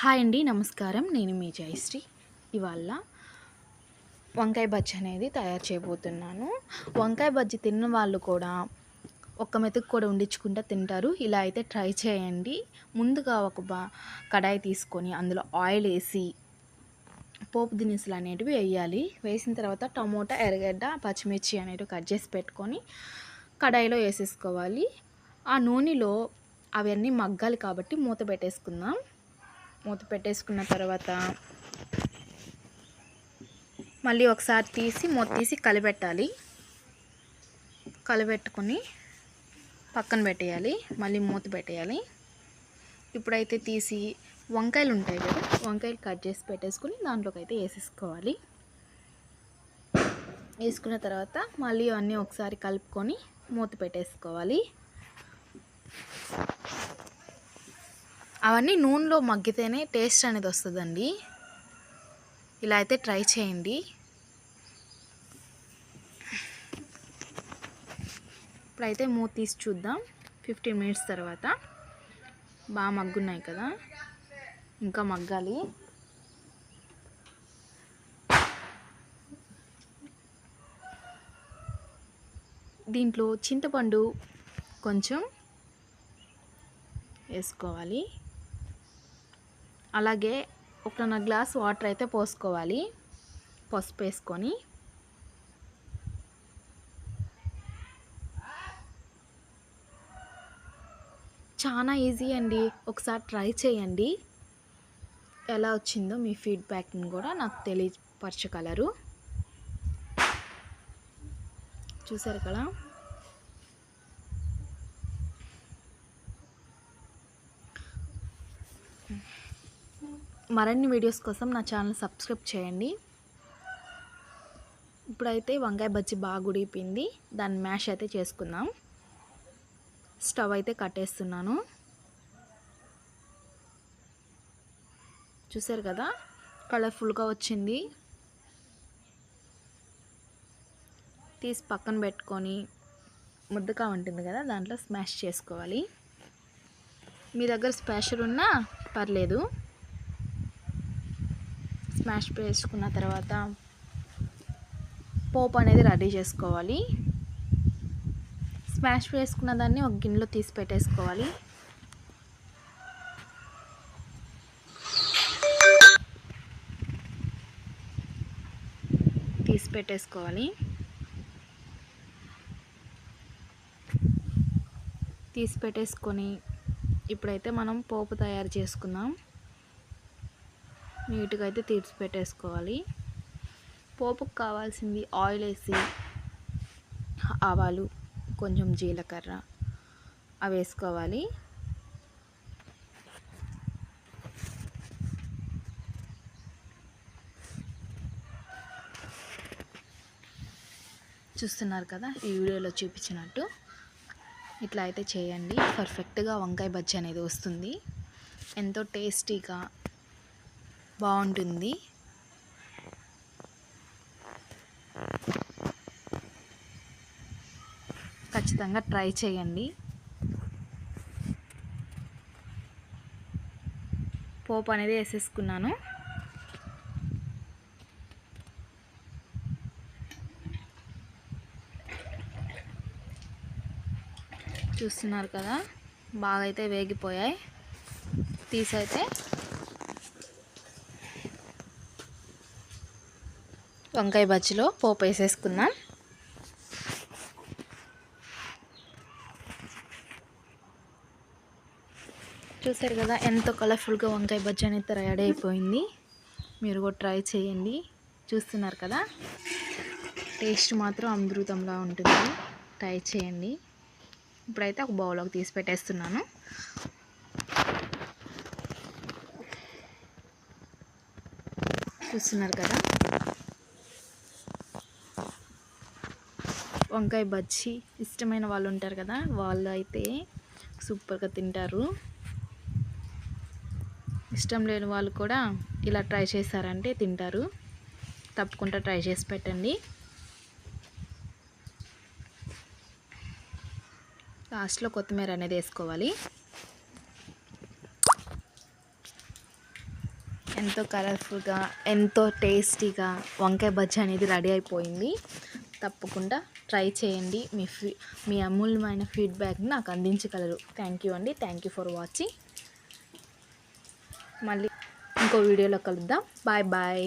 Hi అండి నమస్కారం. నేను మీ జయశ్రీ. ఇవాళ వంకాయ బజ్జి అనేది తయారు చేయబోతున్నాను. వంకాయ బజ్జి తిన్న వాళ్ళు కూడా ఒక్క మెతుకు కూడా ఉండించుకుంటా తింటారు. ఇలా అయితే ట్రై చేయండి. ముందుగా ఒక బా కడాయి తీసుకొని అందులో ఆయిల్ వేసి పోపు దినుసులు అనేటివి వేయాలి. వేసిన తర్వాత టమోటా ఎర్రగడ్డ పచ్చిమిర్చి అనేటివి కట్ చేసి పెట్టుకొని కడాయిలో వేసేసుకోవాలి. ఆ నూనెలో అవన్నీ మగ్గాలి కాబట్టి మూత పెట్టేసుకుందాం. మూత పెట్టేసుకున్న తర్వాత మళ్ళీ ఒకసారి తీసి మూత తీసి కలిపెట్టాలి కలిపెట్టుకొని పక్కన పెట్టేయాలి. మళ్ళీ మూత పెట్టేయాలి. ఇప్పుడైతే తీసి వంకాయలు ఉంటాయి కదా వంకాయలు కట్ చేసి పెట్టేసుకుని దాంట్లోకి అయితే వేసేసుకోవాలి. వేసుకున్న తర్వాత మళ్ళీ అన్నీ ఒకసారి కలుపుకొని మూత పెట్టేసుకోవాలి. అవన్నీ నూనెలో మగ్గితేనే టేస్ట్ అనేది వస్తుందండి. ఇలా అయితే ట్రై చేయండి. ఇప్పుడైతే మూత తీసి చూద్దాం. ఫిఫ్టీన్ మినిట్స్ తర్వాత బాగా మగ్గున్నాయి కదా. ఇంకా మగ్గాలి. దీంట్లో చింతపండు కొంచెం వేసుకోవాలి. అలాగే ఒక గ్లాస్ వాటర్ అయితే పోసుకోవాలి. పసుపు వేసుకొని. చాలా ఈజీ అండి. ఒకసారి ట్రై చేయండి. ఎలా వచ్చిందో మీ ఫీడ్బ్యాక్ని కూడా నాకు తెలియపరచగలరు. చూసారు కదా? మరిన్ని వీడియోస్ కోసం నా ఛానల్ సబ్స్క్రైబ్ చేయండి. ఇప్పుడైతే వంకాయ బజ్జి బాగా ఉడిపోయింది దాన్ని మ్యాష్ అయితే చేసుకుందాం. స్టవ్ అయితే కట్టేస్తున్నాను. చూసారు కదా? కలర్ఫుల్గా వచ్చింది. తీసి పక్కన పెట్టుకొని ముద్దగా ఉంటుంది కదా? దాంట్లో స్మాష్ చేసుకోవాలి. మీ దగ్గర స్పాషర్ ఉన్నా పర్లేదు. స్మాష్ వేసుకున్న తర్వాత పోపు అనేది రెడీ చేసుకోవాలి. స్మాష్ వేసుకున్న దాన్ని ఒక గిన్నెలో తీసి పెట్టేసుకోవాలి. తీసి పెట్టేసుకోవాలి. తీసి పెట్టేసుకొని ఇప్పుడైతే మనం పోపు తయారు చేసుకుందాం. నీట్గా అయితే తీర్చి పెట్టేసుకోవాలి పోపుకు కావాల్సింది ఆయిల్ వేసి ఆవాలు కొంచెం జీలకర్ర అవి వేసుకోవాలి. చూస్తున్నారు కదా ఈ వీడియోలో చూపించినట్టు. ఇట్లా అయితే చేయండి. పర్ఫెక్ట్గా వంకాయ బజ్జీ అనేది వస్తుంది. ఎంతో టేస్టీగా బాగుంటుంది. ఖచ్చితంగా ట్రై చేయండి. పోపు అనేది వేసేసుకున్నాను. చూస్తున్నారు కదా బాగా అయితే వేగిపోయాయి. తీసైతే వంకాయ బజ్జిలో పోపు వేసేసుకుందాం. చూసారు కదా ఎంతో కలర్ఫుల్గా వంకాయ బజ్జీ అనేది రెడీ అయిపోయింది. మీరు కూడా ట్రై చేయండి. చూస్తున్నారు కదా టేస్ట్ మాత్రం అమృతంలా ఉంటుంది. ట్రై చేయండి. ఇప్పుడైతే ఒక బౌల్లోకి తీసి పెట్టేస్తున్నాను. చూస్తున్నారు కదా వంకాయ బజ్జి ఇష్టమైన వాళ్ళు ఉంటారు కదా వాళ్ళు అయితే సూపర్గా తింటారు. ఇష్టం లేని వాళ్ళు కూడా ఇలా ట్రై చేశారంటే తింటారు. తప్పకుండా ట్రై చేసి పెట్టండి. లాస్ట్లో కొత్తిమీర అనేది వేసుకోవాలి. ఎంతో కలర్ఫుల్గా ఎంతో టేస్టీగా వంకాయ బజ్జీ అనేది రెడీ అయిపోయింది. తప్పకుండా ట్రై చేయండి. మీ ఫీ మీ అమూల్యమైన ఫీడ్బ్యాక్ని నాకు అందించగలరు. థ్యాంక్ యూ అండి. Thank you for watching. మళ్ళీ ఇంకో వీడియోలో కలుద్దాం. Bye bye.